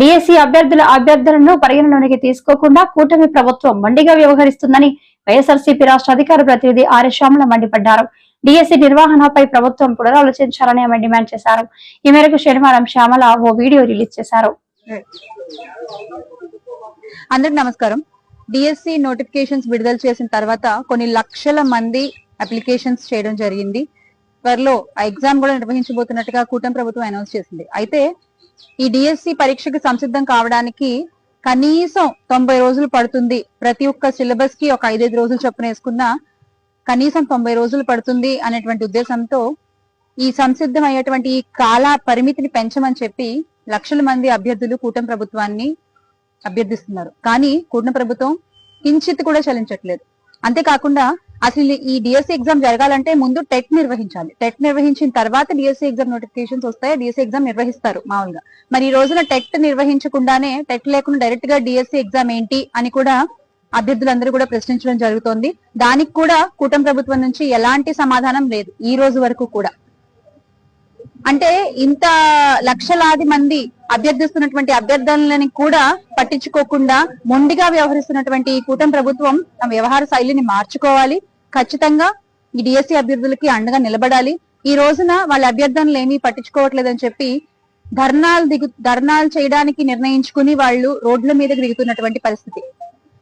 DSC అభ్యర్థుల అభ్యర్థులను పరిగణలోనికి తీసుకోకుండా కూటమి ప్రభుత్వం మండిగా వ్యవహరిస్తుందని వైఎస్ఆర్సీపీ రాష్ట్ర అధికార ప్రతినిధి ఆర్ శ్యామల మండిపడ్డారు. డిఎస్సి నిర్వహణపై ప్రభుత్వం పునరాలోచించాలని ఆమె డిమాండ్ చేశారు. ఈ మేరకు శనివారం శ్యామల ఓ వీడియో రిలీజ్ చేశారు. అందరికి నమస్కారం. డిఎస్సి నోటిఫికేషన్స్ విడుదల చేసిన తర్వాత కొన్ని లక్షల మంది అప్లికేషన్స్ చేయడం జరిగింది. త్వరలో ఎగ్జామ్ కూడా నిర్వహించబోతున్నట్టుగా కూటమి ప్రభుత్వం అనౌన్స్ చేసింది. అయితే ఈ డిఎస్సి పరీక్షకు సంసిద్ధం కావడానికి కనీసం తొంభై రోజులు పడుతుంది. ప్రతి ఒక్క సిలబస్కి ఒక ఐదైదు రోజులు చొప్పున వేసుకున్నా కనీసం తొంభై రోజులు పడుతుంది అనేటువంటి ఉద్దేశంతో ఈ సంసిద్ధం అయ్యేటువంటి ఈ కాల పరిమితిని పెంచమని చెప్పి లక్షల మంది అభ్యర్థులు కూటమి ప్రభుత్వాన్ని అభ్యర్థిస్తున్నారు. కానీ కూటమి ప్రభుత్వం కించిత్ కూడా చలించట్లేదు. అంతేకాకుండా అసలు ఈ డిఎస్సి ఎగ్జామ్ జరగాలంటే ముందు టెట్ నిర్వహించాలి. టెట్ నిర్వహించిన తర్వాత డిఎస్సి ఎగ్జామ్ నోటిఫికేషన్స్ వస్తాయి? డిఎస్సి ఎగ్జామ్ నిర్వహిస్తారు మామూలుగా. మరి ఈ రోజున టెట్ నిర్వహించకుండానే టెట్ లేకుండా డైరెక్ట్గా డిఎస్సి ఎగ్జామ్ ఏంటి అని కూడా అభ్యర్థులందరూ కూడా ప్రశ్నించడం జరుగుతోంది. దానికి కూడా కూటమి ప్రభుత్వం నుంచి ఎలాంటి సమాధానం లేదు ఈ రోజు వరకు కూడా. అంటే ఇంత లక్షలాది మంది అభ్యర్థిస్తున్నటువంటి అభ్యర్థనలని కూడా పట్టించుకోకుండా మొండిగా వ్యవహరిస్తున్నటువంటి ఈ కూటమి ప్రభుత్వం తమ వ్యవహార శైలిని మార్చుకోవాలి. ఖచ్చితంగా ఈ డిఎస్సి అభ్యర్థులకి అండగా నిలబడాలి. ఈ రోజున వాళ్ళ అభ్యర్థనలు ఏమీ పట్టించుకోవట్లేదని చెప్పి ధర్నాలు దిగు ధర్నాలు చేయడానికి నిర్ణయించుకుని వాళ్ళు రోడ్ల మీదకి దిగుతున్నటువంటి పరిస్థితి.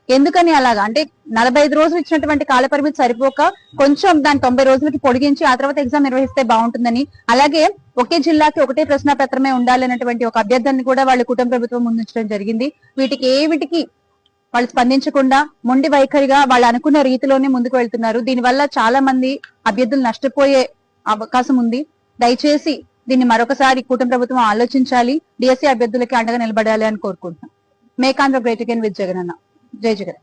ఎందుకని అలాగా? అంటే నలభై ఐదు రోజులు ఇచ్చినటువంటి కాల పరిమితి సరిపోక కొంచెం దాని తొంభై రోజులకి పొడిగించి ఆ తర్వాత ఎగ్జామ్ నిర్వహిస్తే బాగుంటుందని. అలాగే ఒకే జిల్లాకి ఒకటే ప్రశ్న పత్రమే ఉండాలన్నటువంటి ఒక అభ్యర్థనని కూడా వాళ్ళు కుటుంబ ప్రభుత్వం ముందుంచడం జరిగింది. వీటికి ఏ వీటికి వాళ్ళు స్పందించకుండా మొండి వైఖరిగా వాళ్ళు అనుకున్న రీతిలోనే ముందుకు వెళ్తున్నారు. దీనివల్ల చాలా మంది అభ్యర్థులు నష్టపోయే అవకాశం ఉంది. దయచేసి దీన్ని మరొకసారి కూటమి ప్రభుత్వం ఆలోచించాలి. డిఎస్సీ అభ్యర్థులకి అండగా నిలబడాలి అని కోరుకుంటున్నాం. మేకాంధ్ర గ్రేట్ అగైన్ విత్ జగన్ అన్న జై జగన్.